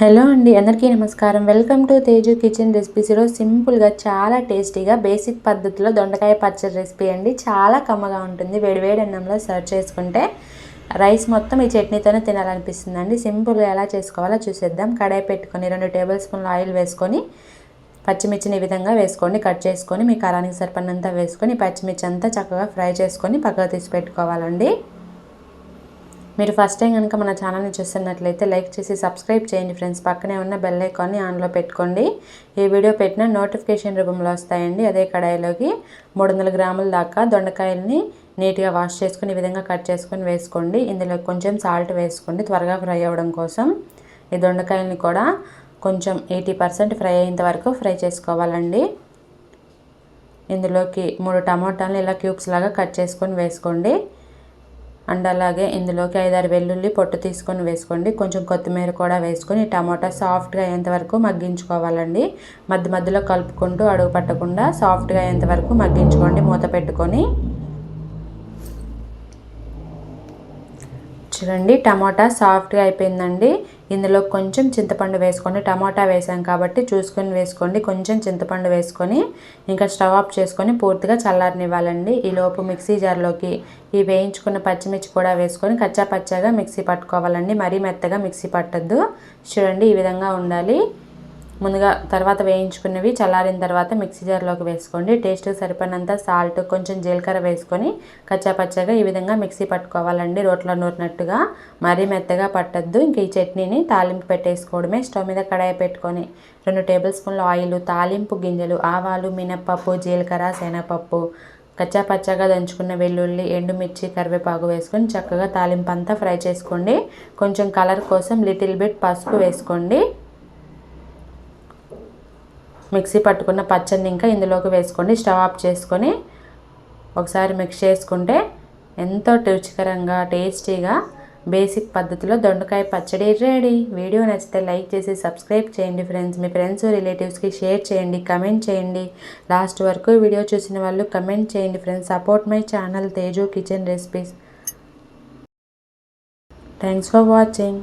Hello అండి అందరికీ నమస్కారం. వెల్కమ్ టు తేజు కిచెన్ రెసిపీస్లో సింపుల్గా చాలా టేస్టీగా బేసిక్ పద్ధతిలో దొండకాయ పచ్చడి రెసిపీ అండి. చాలా కమ్మగా ఉంటుంది. వేడివేడి అన్నంలో సర్వ్ చేసుకుంటే రైస్ మొత్తం ఈ చట్నీతోనే తినాలనిపిస్తుంది అండి సింపుల్గా ఎలా చేసుకోవాలో చూసేద్దాం. కడాయి పెట్టుకొని రెండు టేబుల్ స్పూన్లు ఆయిల్ వేసుకొని పచ్చిమిర్చిని ఈ విధంగా వేసుకోండి. కట్ చేసుకొని మీ కారానికి సరిపడినంత వేసుకొని పచ్చిమిర్చి అంతా చక్కగా ఫ్రై చేసుకొని పక్కకు తీసి పెట్టుకోవాలండి. మీరు ఫస్ట్ టైం కనుక మన ఛానల్ని చూస్తున్నట్లయితే లైక్ చేసి సబ్స్క్రైబ్ చేయండి ఫ్రెండ్స్ పక్కనే ఉన్న బెల్ ఐకాన్ని ఆన్లో పెట్టుకోండి. ఈ వీడియో పెట్టినా నోటిఫికేషన్ రూపంలో వస్తాయండి. అదే కడాయిలోకి మూడు వందల గ్రాముల దాకా దొండకాయల్ని నీట్గా వాష్ చేసుకుని ఈ విధంగా కట్ చేసుకొని వేసుకోండి. ఇందులో కొంచెం సాల్ట్ వేసుకోండి. త్వరగా ఫ్రై అవ్వడం కోసం ఈ దొండకాయల్ని కూడా కొంచెం ఎయిటీ పర్సెంట్ ఫ్రై అయ్యేంత వరకు ఫ్రై చేసుకోవాలండి. ఇందులోకి మూడు టమాటాలను ఇలా క్యూబ్స్ లాగా కట్ చేసుకొని వేసుకోండి. అండ్ అలాగే ఇందులోకి ఐదారు వెల్లుల్లి పొట్టు తీసుకొని వేసుకోండి. కొంచెం కొత్తిమీర కూడా వేసుకొని టమాటా సాఫ్ట్గా అయ్యేంతవరకు మగ్గించుకోవాలండి. మధ్య మధ్యలో కలుపుకుంటూ అడుగు పట్టకుండా సాఫ్ట్గా అయ్యేంతవరకు మగ్గించుకోండి. మూత పెట్టుకొని చూడండి టమాటా సాఫ్ట్గా అయిపోయిందండి. ఇందులో కొంచెం చింతపండు వేసుకోండి టమాటా వేసాం కాబట్టి చూసుకొని వేసుకోండి. కొంచెం చింతపండు వేసుకొని ఇంకా స్టవ్ ఆఫ్ చేసుకొని పూర్తిగా చల్లారనివ్వాలండి. ఈలోపు మిక్సీ జార్లోకి ఈ వేయించుకున్న పచ్చిమిర్చి కూడా వేసుకొని కచ్చా పచ్చాగా మిక్సీ పట్టుకోవాలండి. మరీ మెత్తగా మిక్సీ పట్టద్దు. చూడండి ఈ విధంగా ఉండాలి. ముందుగా తర్వాత వేయించుకున్నవి చల్లారిన తర్వాత మిక్సీ జార్లోకి వేసుకోండి. టేస్ట్ సరిపడినంత సాల్ట్ కొంచెం జీలకర్ర వేసుకొని కచ్చాపచ్చగా ఈ విధంగా మిక్సీ పట్టుకోవాలండి. రోట్లో నూరినట్టుగా మరీ మెత్తగా పట్టద్దు. ఇంక ఈ చట్నీని తాలింపు పెట్టేసుకోవడమే. స్టవ్ మీద కడాయి పెట్టుకొని రెండు టేబుల్ స్పూన్ల ఆయిల్ తాలింపు గింజలు ఆవాలు మినప్పప్పు జీలకర్ర శనగపప్పు కచ్చాపచ్చగా దంచుకున్న వెల్లుల్లి ఎండుమిర్చి కరివేపాకు వేసుకొని చక్కగా తాలింపు అంతా ఫ్రై చేసుకోండి. కొంచెం కలర్ కోసం లిటిల్ బిట్ పసుపు వేసుకోండి. మిక్సీ పట్టుకున్న పచ్చడిని ఇంకా ఇందులోకి వేసుకోండి. స్టవ్ ఆఫ్ చేసుకొని ఒకసారి మిక్స్ చేసుకుంటే ఎంతో రుచికరంగా టేస్టీగా బేసిక్ పద్ధతిలో దొండకాయ పచ్చడి రెడీ. వీడియో నచ్చితే లైక్ చేసి సబ్స్క్రైబ్ చేయండి ఫ్రెండ్స్. మీ ఫ్రెండ్స్ రిలేటివ్స్కి షేర్ చేయండి కమెంట్ చేయండి. లాస్ట్ వరకు వీడియో చూసిన వాళ్ళు కమెంట్ చేయండి friends. Support my channel Teju kitchen recipes. Thanks for watching.